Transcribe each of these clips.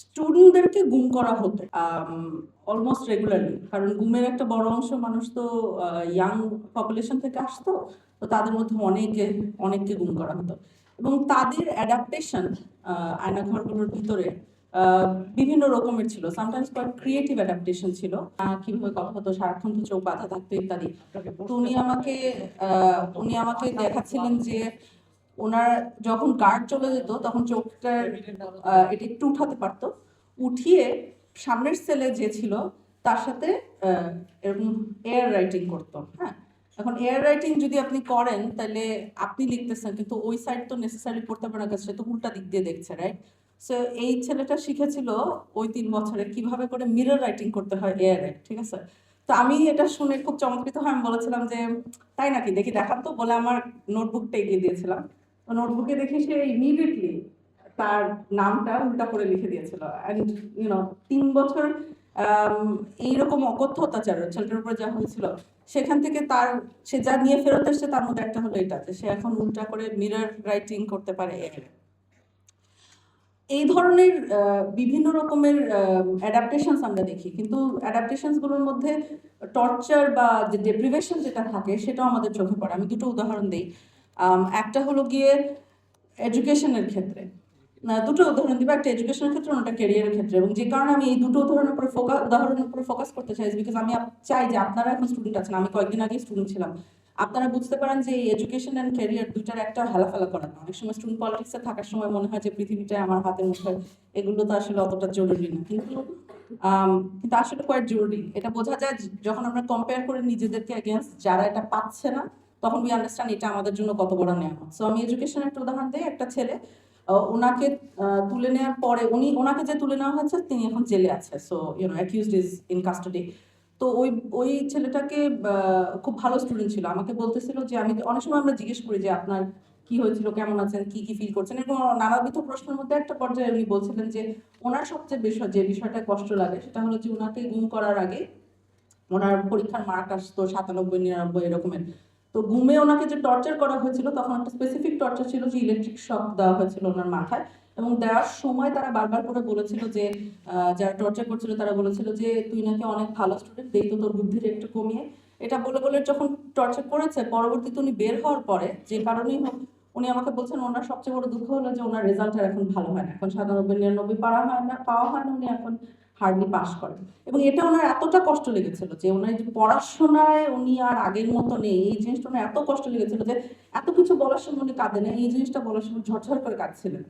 স্টুডেন্টদেরকে গুম করা হতো অলমোস্ট রেগুলারলি কারণ গুমের একটা বড় অংশ মানুষ তো ইয়াং পপুলেশন থেকে আসতো, তো তাদের মধ্যে অনেকে, অনেককে গুম করা হতো। এবং তাদের অ্যাডাপ্টেশন আয়নাঘরগুলোর ভিতরে বিভিন্ন রকমের ছিল। সামটাইমস কয়েক ক্রিয়েটিভ অ্যাডাপ্টেশন ছিল। কীভাবে কথা হতো, সারাক্ষণ তো চোখ বাধা থাকতো ইত্যাদি। উনি আমাকে উনি আমাকে দেখাচ্ছিলেন যে ওনার যখন গার্ড চলে যেত তখন চোখটা এটা একটু উঠাতে পারতো। উঠিয়ে সামনের সেলে যে ছিল তার সাথে এরকম এয়ার রাইটিং করতো হ্যাঁ? এখন এয়ার রাইটিং যদি আপনি করেন তাহলে আপনি লিখতেছেন কিন্তু ওই সাইড তো নেসেসারি পড়তে পারে না কাছে সে তো উল্টা দিক দিয়ে দেখছে রাইট সো এই ছেলেটা শিখেছিল ওই তিন বছরে কীভাবে করে মিরর রাইটিং করতে হয় এয়ারে ঠিক আছে? তো আমি এটা শুনে খুব চমৎকৃত হয়। আমি বলেছিলাম যে তাই নাকি? দেখি দেখান তো বলে আমার নোটবুকটা এগিয়ে দিয়েছিলাম। নোটবুকে দেখি সে ইমিডিয়েটলি তার নামটা উল্টা করে লিখে দিয়েছিল। অ্যান্ড ইউনো তিন বছর আম, এইরকম অকথ্য অত্যাচার ছেলেটার উপর যা হয়েছিল সেখান থেকে তার সে যা নিয়ে ফেরত এসছে তার মধ্যে একটা হলো এটাতে সে এখন উল্টা করে মিরর রাইটিং করতে পারে এই ধরনের বিভিন্ন রকমের অ্যাডাপ্টেশনস আমরা দেখি। কিন্তু অ্যাডাপ্টেশনসগুলোর মধ্যে টর্চার বা যে ডেপ্রিভেশন যেটা থাকে সেটাও আমাদের চোখে পড়ে। আমি দুটো উদাহরণ দিই। একটা হলো গিয়ে এডুকেশনের ক্ষেত্রে। দুটো উদাহরণ দিব। একটা এডুকেশনের ক্ষেত্রে ওটা ক্যারিয়ারের ক্ষেত্রে। এবং যে কারণে আমি এই দুটো উদাহরণের উপরে ফোকাস উদাহরণের উপরে ফোকাস করতে চাই বিকজ আমি চাই যে আপনারা এখন স্টুডেন্ট আছেন। আমি কয়েকদিন আগে স্টুডেন্ট ছিলাম। আপনারা বুঝতে পারেন যে এই এডুকেশন অ্যান্ড ক্যারিয়ার দুইটার একটা হেলাফেলা করা না। অনেক সময় স্টুডেন্ট পলিটিক্সে থাকার সময় মনে হয় যে পৃথিবীটা আমার হাতের মুঠে এগুলো তো আসলে অতটা জরুরি না। কিন্তু কিন্তু আসলে কোয়াইট জরুরি। এটা বোঝা যায় যখন আমরা কম্পেয়ার করি নিজেদেরকে এগেনস্ট যারা এটা পাচ্ছে না তখন উই আন্ডারস্ট্যান্ড এটা আমাদের জন্য কত বড় নেওয়া সো আমি এডুকেশনের একটা উদাহরণ দিই, একটা ছেলে ওনাকে তুলে নেওয়ার পরে উনি, ওনাকে যে তুলে নেওয়া হয়েছে, তিনি এখন জেলে আছে। So you know accused is in custody তো ওই ওই ছেলেটাকে খুব ভালো স্টুডেন্ট ছিল। আমাকে বলতেছিল যে, আমি অনেক সময় আমরা জিজ্ঞেস করি যে, আপনার কি হয়েছিল, কেমন আছেন, কি কি ফিল করছেন? এরকম নানাবিধ প্রশ্নের মধ্যে একটা পর্যায়ে উনি বলছিলেন যে, ওনার সবচেয়ে বিষয়, যে বিষয়টা কষ্ট লাগে, সেটা হলো যে ওনাকে গুম করার আগে, ওনার পরীক্ষার মার্ক আসতো সাতানব্বই, নিরানব্বই এরকমের। তো গুমে ওনাকে যে টর্চার করা হয়েছিল, তখন একটা স্পেসিফিক টর্চার ছিল যে ইলেকট্রিক শক দেওয়া হয়েছিল ওনার মাথায়। এবং দেওয়ার সময় তারা বারবার করে বলেছিল যে যারা টর্চার করছিল তারা বলেছিল যে, তুই নাকি অনেক ভালো স্টুডেন্ট দেই তো তোর বুদ্ধির একটু কমিয়ে। এটা বলে বলে যখন টর্চার করেছে, পরবর্তীতে উনি বের হওয়ার পরে যে কারণেই হোক, উনি আমাকে বলছেন, ওনার সবচেয়ে বড় দুঃখ হলো যে, ওনার রেজাল্ট আর এখন ভালো হয় না। এখন সাতানব্বই নিরানব্বই পাওয়া হয় না, পাওয়া হয় না উনি এখন। হার্ডলি পাস করেন। এবং এটা ওনার এতটা কষ্ট লেগেছিল যে ওনার যে পড়াশোনায় উনি আর আগের মতো নেই, এই জিনিসটা ওনার এত কষ্ট লেগেছিল যে এত কিছু বলার সময় উনি কাঁদেন এই জিনিসটা বলার সময় ঝরঝর করে কাঁদছিলেন।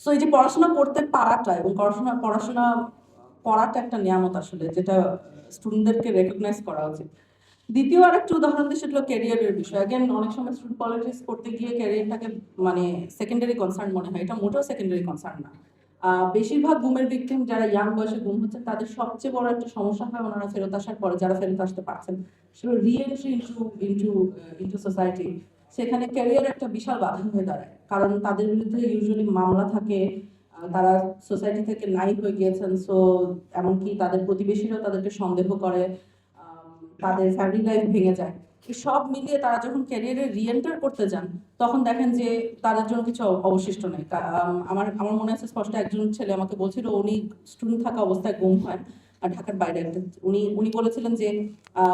সো এই যে পড়াশোনা করতে পারাটা এবং পড়াশোনা পড়াশোনা পড়াটা একটা নিয়ামত আসলে, যেটা স্টুডেন্টদেরকে রেকগনাইজ করা উচিত। দ্বিতীয় আর একটা উদাহরণ দিয়ে সেটা ক্যারিয়ারের বিষয়। অ্যাগেন অনেক সময় স্টুডেন্ট পলিটিক্স করতে গিয়ে ক্যারিয়ারটাকে মানে সেকেন্ডারি কনসার্ন মনে হয়। এটা মোটেও সেকেন্ডারি কনসার্ন না। বেশিরভাগ গুমের ভিকটিম যারা ইয়াং বয়সে গুম হচ্ছে, তাদের সবচেয়ে বড় একটা সমস্যা হয় ওনারা ফেরত আসার পরে, যারা ফেরত আসতে পারছেন। রিএন্ট্রি ইন্টু সোসাইটি সেখানে ক্যারিয়ার একটা বিশাল বাধা হয়ে দাঁড়ায়। কারণ তাদের বিরুদ্ধে ইউজুয়ালি মামলা থাকে তারা সোসাইটি থেকে নাই হয়ে গিয়েছেন সো এমনকি তাদের প্রতিবেশীরাও তাদেরকে সন্দেহ করে তাদের ফ্যামিলি লাইফ ভেঙে যায়। সব মিলিয়ে তারা যখন ক্যারিয়ারে রিএন্টার করতে যান, তখন দেখেন যে তাদের জন্য কিছু অবশিষ্ট নেই। আমার আমার মনে আছে স্পষ্ট একজন ছেলে আমাকে বলছিল, উনি স্টুডেন্ট থাকা অবস্থায় গুম হয় আর ঢাকার বাইরে একটা, উনি উনি বলেছিলেন যে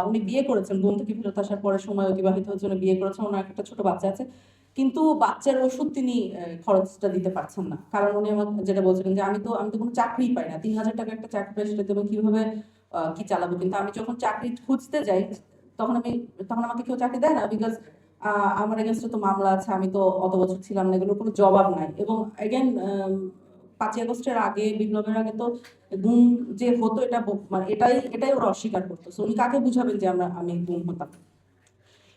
উনি বিয়ে করেছেন গুম থেকে ফেরত আসার পরে সময় অতিবাহিত হচ্ছে বিয়ে করেছেন, ওনার একটা ছোট বাচ্চা আছে। কিন্তু বাচ্চার ওষুধ তিনি খরচটা দিতে পারছেন না। কারণ উনি আমাকে যেটা বলছিলেন যে, আমি তো আমি তো কোনো চাকরিই পাই না। তিন হাজার টাকা একটা চাকরি পাই, সেটা দেবো কীভাবে কি চালাবো? কিন্তু আমি যখন চাকরি খুঁজতে যাই তখন আমি, তখন আমাকে কেউ চাকরি দেয় না বিকজ আমার এগেনস্টে তো মামলা আছে, আমি তো অত বছর ছিলাম না, এগুলোর কোনো জবাব নাই। এবং এগেন পাঁচই আগস্টের আগে, বিপ্লবের আগে তো গুম যে হতো এটা মানে এটাই এটাই ওরা অস্বীকার করতো। So উনি কাকে বুঝাবেন যে আমরা, আমি গুম হতাম?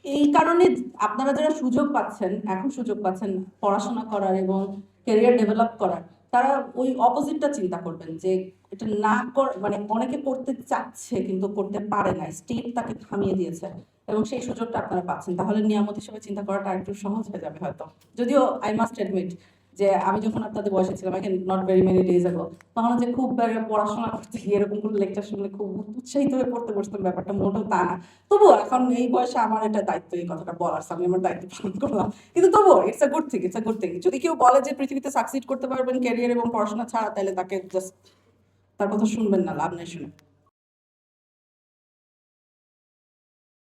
এই কারণে আপনারা যারা সুযোগ পাচ্ছেন, এখন সুযোগ পাচ্ছেন পড়াশোনা করার এবং ক্যারিয়ার ডেভেলপ করার তারা ওই অপোজিটটা চিন্তা করবেন যে এটা না কর মানে অনেকে করতে চাচ্ছে কিন্তু করতে পারে না। স্টেট তাকে থামিয়ে দিয়েছে এবং সেই সুযোগটা আপনারা পাচ্ছেন। তাহলে নিয়ামত হিসেবে চিন্তা করাটা একটু সহজ হয়ে যাবে হয়তো। যদিও আই মাস্ট অ্যাডমিট যে আমি যখন আপনাদের বয়সে ছিলাম I not very many days ago তখন যে খুব পড়াশোনা করতে গিয়ে এরকম কোনো লেকচার শুনলে খুব উৎসাহিত হয়ে পড়তে বসতাম, ব্যাপারটা মোটেও তা না। তবুও এখন এই বয়সে আমার এটা দায়িত্ব এই কথাটা বলার, আমি আমার দায়িত্ব পালন করলাম। কিন্তু তবুও it's a good thing it's a good thing যদি কেউ বলে যে পৃথিবীতে সাকসিড করতে পারবেন ক্যারিয়ার এবং পড়াশোনা ছাড়া, তাহলে তাকে জাস্ট তার কথা শুনবেন না, লাভ নেই শুনে।